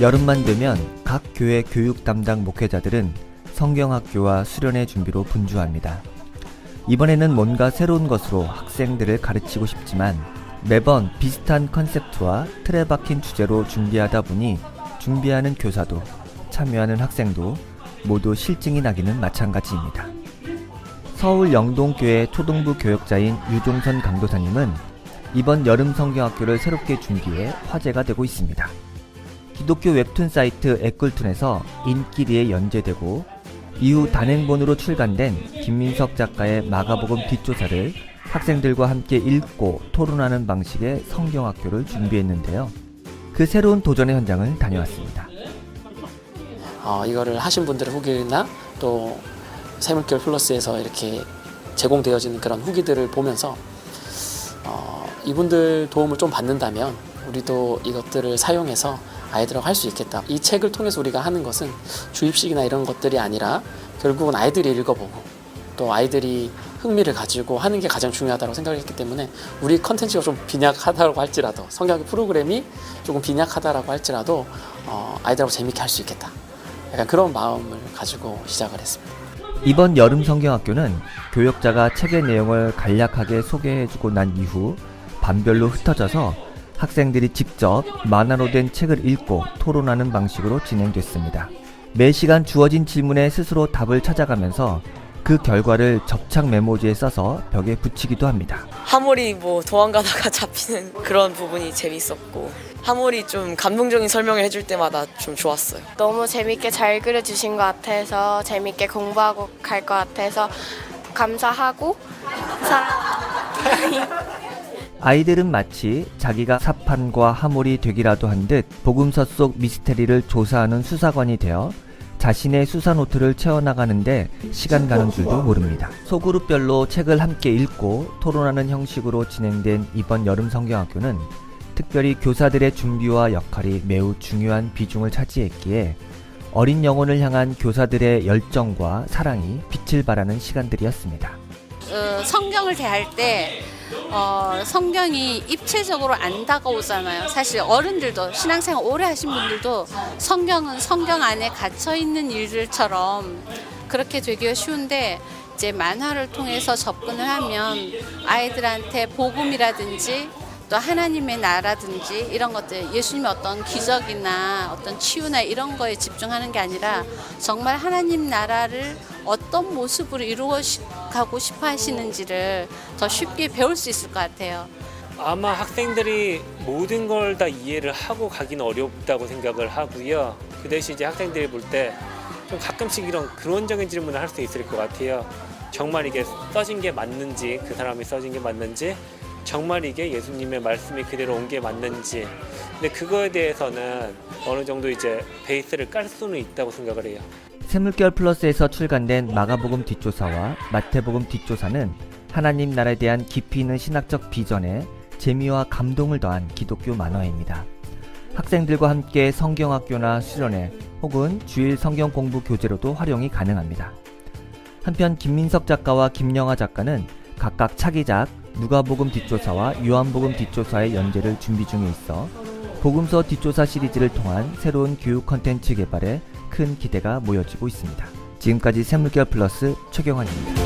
여름만 되면 각 교회 교육 담당 목회자들은 성경학교와 수련회 준비로 분주합니다. 이번에는 뭔가 새로운 것으로 학생들을 가르치고 싶지만 매번 비슷한 컨셉트와 틀에 박힌 주제로 준비하다 보니 준비하는 교사도 참여하는 학생도 모두 실증이 나기는 마찬가지입니다. 서울 영동교회 초등부 교역자인 유종선 강도사님은 이번 여름 성경학교를 새롭게 준비해 화제가 되고 있습니다. 기독교 웹툰 사이트 에꿀툰에서 인기리에 연재되고 이후 단행본으로 출간된 김민석 작가의 마가복음 뒷조사를 학생들과 함께 읽고 토론하는 방식의 성경학교를 준비했는데요. 그 새로운 도전의 현장을 다녀왔습니다. 어, 이거를 하신 분들의 후기나 또 새물결 플러스에서 이렇게 제공되어지는 그런 후기들을 보면서 어, 이분들 도움을 좀 받는다면 우리도 이것들을 사용해서 아이들하고 할 수 있겠다. 이 책을 통해서 우리가 하는 것은 주입식이나 이런 것들이 아니라 결국은 아이들이 읽어보고 또 아이들이 흥미를 가지고 하는 게 가장 중요하다고 생각했기 때문에 우리 컨텐츠가 좀 빈약하다고 할지라도 성경의 프로그램이 조금 빈약하다라고 할지라도 어, 아이들하고 재밌게 할 수 있겠다. 약간 그런 마음을 가지고 시작을 했습니다. 이번 여름 성경학교는 교역자가 책의 내용을 간략하게 소개해주고 난 이후 반별로 흩어져서 학생들이 직접 만화로 된 책을 읽고 토론하는 방식으로 진행됐습니다. 매 시간 주어진 질문에 스스로 답을 찾아가면서 그 결과를 접착 메모지에 써서 벽에 붙이기도 합니다. 하모리 뭐 도망가다가 잡히는 그런 부분이 재밌었고 하모리 좀 감동적인 설명을 해줄 때마다 좀 좋았어요. 너무 재밌게 잘 그려주신 것 같아서 재밌게 공부하고 갈 것 같아서 감사하고 사랑. 아이들은 마치 자기가 사판과 하몰이 되기라도 한듯 복음서 속 미스테리를 조사하는 수사관이 되어 자신의 수사 노트를 채워나가는데 시간 가는 줄도 모릅니다. 소그룹별로 책을 함께 읽고 토론하는 형식으로 진행된 이번 여름 성경학교는 특별히 교사들의 준비와 역할이 매우 중요한 비중을 차지했기에 어린 영혼을 향한 교사들의 열정과 사랑이 빛을 발하는 시간들이었습니다. 어, 성경을 대할 때 어, 성경이 입체적으로 안 다가오잖아요. 사실 어른들도 신앙생활 오래 하신 분들도 성경은 성경 안에 갇혀 있는 일들처럼 그렇게 되기가 쉬운데 이제 만화를 통해서 접근을 하면 아이들한테 복음이라든지 또 하나님의 나라든지 이런 것들 예수님의 어떤 기적이나 어떤 치유나 이런 거에 집중하는 게 아니라 정말 하나님 나라를 어떤 모습으로 이루어 가고 싶어 하시는지를 더 쉽게 배울 수 있을 것 같아요. 아마 학생들이 모든 걸 다 이해를 하고 가기는 어렵다고 생각을 하고요. 그 대신 이제 학생들이 볼 때 좀 가끔씩 이런 근원적인 질문을 할 수 있을 것 같아요. 정말 이게 써진 게 맞는지, 그 사람이 써진 게 맞는지, 정말 이게 예수님의 말씀이 그대로 온 게 맞는지. 근데 그거에 대해서는 어느 정도 이제 베이스를 깔 수는 있다고 생각을 해요. 새물결 플러스에서 출간된 마가복음 뒷조사와 마태복음 뒷조사는 하나님 나라에 대한 깊이 있는 신학적 비전에 재미와 감동을 더한 기독교 만화입니다. 학생들과 함께 성경학교나 수련회 혹은 주일 성경 공부 교재로도 활용이 가능합니다. 한편 김민석 작가와 김영하 작가는 각각 차기작 누가복음 뒷조사와 요한복음 뒷조사의 연재를 준비 중에 있어 복음서 뒷조사 시리즈를 통한 새로운 교육 컨텐츠 개발에 큰 기대가 모여지고 있습니다. 지금까지 샘물결 플러스 최경환입니다.